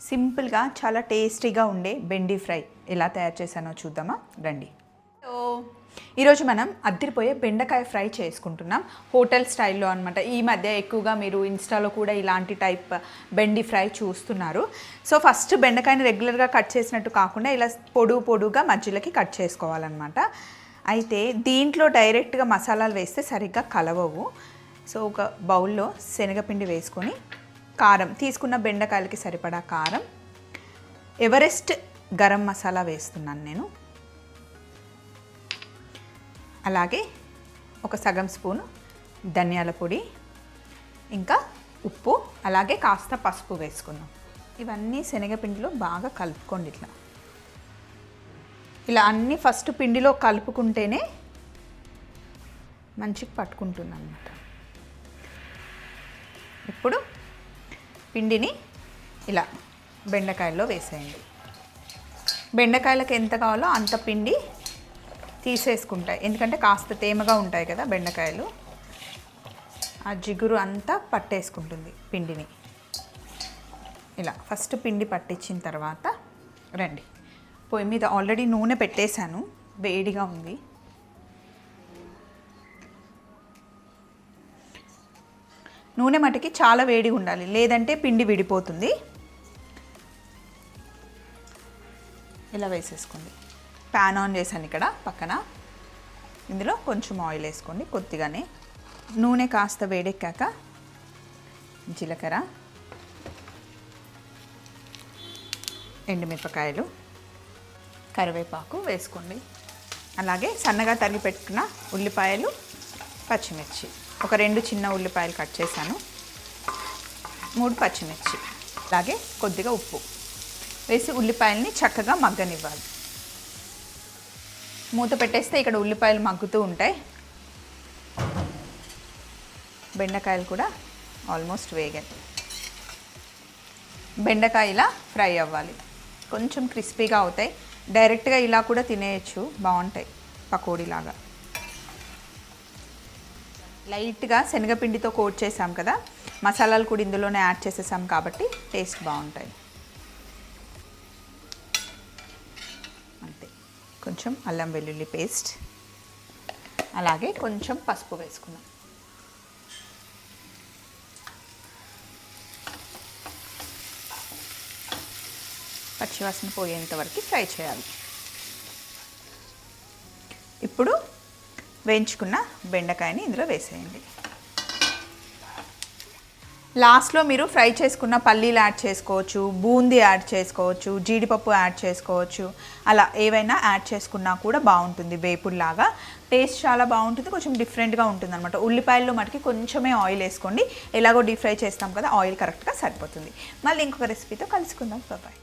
సింపుల్గా చాలా టేస్టీగా ఉండే బెండి ఫ్రై ఎలా తయారు చేశానో చూద్దామా? రండి. సో ఈరోజు మనం అద్దరిపోయే బెండకాయ ఫ్రై చేసుకుంటున్నాం. హోటల్ స్టైల్లో అనమాట ఈ మధ్య ఎక్కువగా మీరు ఇన్స్టాలో కూడా ఇలాంటి టైప్ బెండి ఫ్రై చూస్తున్నారు. సో ఫస్ట్ బెండకాయని రెగ్యులర్గా కట్ చేసినట్టు కాకుండా ఇలా పొడుగు పొడుగా మధ్యలోకి కట్ చేసుకోవాలన్నమాట. అయితే దీంట్లో డైరెక్ట్గా మసాలాలు వేస్తే సరిగ్గా కలవవు. సో ఒక బౌల్లో శనగపిండి వేసుకొని కారం తీసుకున్న బెండకాయలకి సరిపడా కారం. ఎవరెస్ట్ గరం మసాలా వేస్తున్నాను నేను. అలాగే ఒక సగం స్పూను ధనియాల పొడి ఇంకా ఉప్పు అలాగే కాస్త పసుపు వేసుకుందాం. ఇవన్నీ శనగపిండిలో బాగా కలుపుకోండి ఇట్లా. ఇలా అన్నీ ఫస్ట్ పిండిలో కలుపుకుంటేనే మంచిగా పట్టుకుంటుంది అన్నమాట. ఇప్పుడు పిండిని ఇలా బెండకాయల్లో వేసేయండి. బెండకాయలకు ఎంత కావాలో అంత పిండి తీసేసుకుంటాయి ఎందుకంటే కాస్త తేమగా ఉంటాయి కదా బెండకాయలు. ఆ జిగురు అంతా పట్టేసుకుంటుంది పిండిని. ఇలా ఫస్ట్ పిండి పట్టించిన తర్వాత రండి. పొయ్యి మీద ఆల్రెడీ నూనె పెట్టేశాను. వేడిగా ఉంది. నూనె మటుకి చాలా వేడి ఉండాలి. లేదంటే పిండి విడిపోతుంది. ఇలా వేసేసుకోండి. ప్యాన్ ఆన్ చేశాను ఇక్కడ పక్కన. ఇందులో కొంచెం ఆయిల్ వేసుకోండి కొద్దిగానే. నూనె కాస్త వేడెక్కాక జీలకర్ర ఎండుమిరపకాయలు కరివేపాకు వేసుకోండి. అలాగే సన్నగా తరిగి పెట్టుకున్న ఉల్లిపాయలు పచ్చిమిర్చి. ఒక రెండు చిన్న ఉల్లిపాయలు కట్ చేశాను. మూడు పచ్చిమిర్చి. అలాగే కొద్దిగా ఉప్పు. వేసి ఉల్లిపాయల్ని చక్కగా మగ్గనివ్వాలి. మూత పెట్టేస్తే ఇక్కడ ఉల్లిపాయలు మగ్గుతూ ఉంటాయి. బెండకాయలు కూడా ఆల్మోస్ట్ వేగాయి. బెండకాయ ఇలా ఫ్రై అవ్వాలి. కొంచెం క్రిస్పీగా అవుతాయి. డైరెక్ట్గా ఇలా కూడా తినేయచ్చు. బాగుంటాయి. పకోడీలాగా. లైట్గా శనగపిండితో కోట్ చేసాం కదా మసాలాలు కూడా ఇందులోనే యాడ్ చేసేసాం కాబట్టి టేస్ట్ బాగుంటాయి. అంతే. కొంచెం అల్లం వెల్లుల్లి పేస్ట్ అలాగే కొంచెం పసుపు వేసుకున్నాం పచ్చివాసన పోయేంత వరకు ఫ్రై చేయాలి. ఇప్పుడు వేయించుకున్న బెండకాయని ఇందులో వేసేయండి. లాస్ట్లో మీరు ఫ్రై చేసుకున్న పల్లీలు యాడ్ చేసుకోవచ్చు బూందీ యాడ్ చేసుకోవచ్చు జీడిపప్పు యాడ్ చేసుకోవచ్చు అలా ఏవైనా యాడ్ చేసుకున్నా కూడా బాగుంటుంది వేపుడులాగా. టేస్ట్ చాలా బాగుంటుంది కొంచెం డిఫరెంట్గా ఉంటుంది అనమాట ఉల్లిపాయల్లో మటుకి కొంచెమే ఆయిల్ వేసుకోండి. ఎలాగో డీప్ ఫ్రై చేస్తాం కదా ఆయిల్ కరెక్ట్గా సరిపోతుంది. మళ్ళీ ఇంకొక రెసిపీతో కలుసుకుందాం. బాబాయ్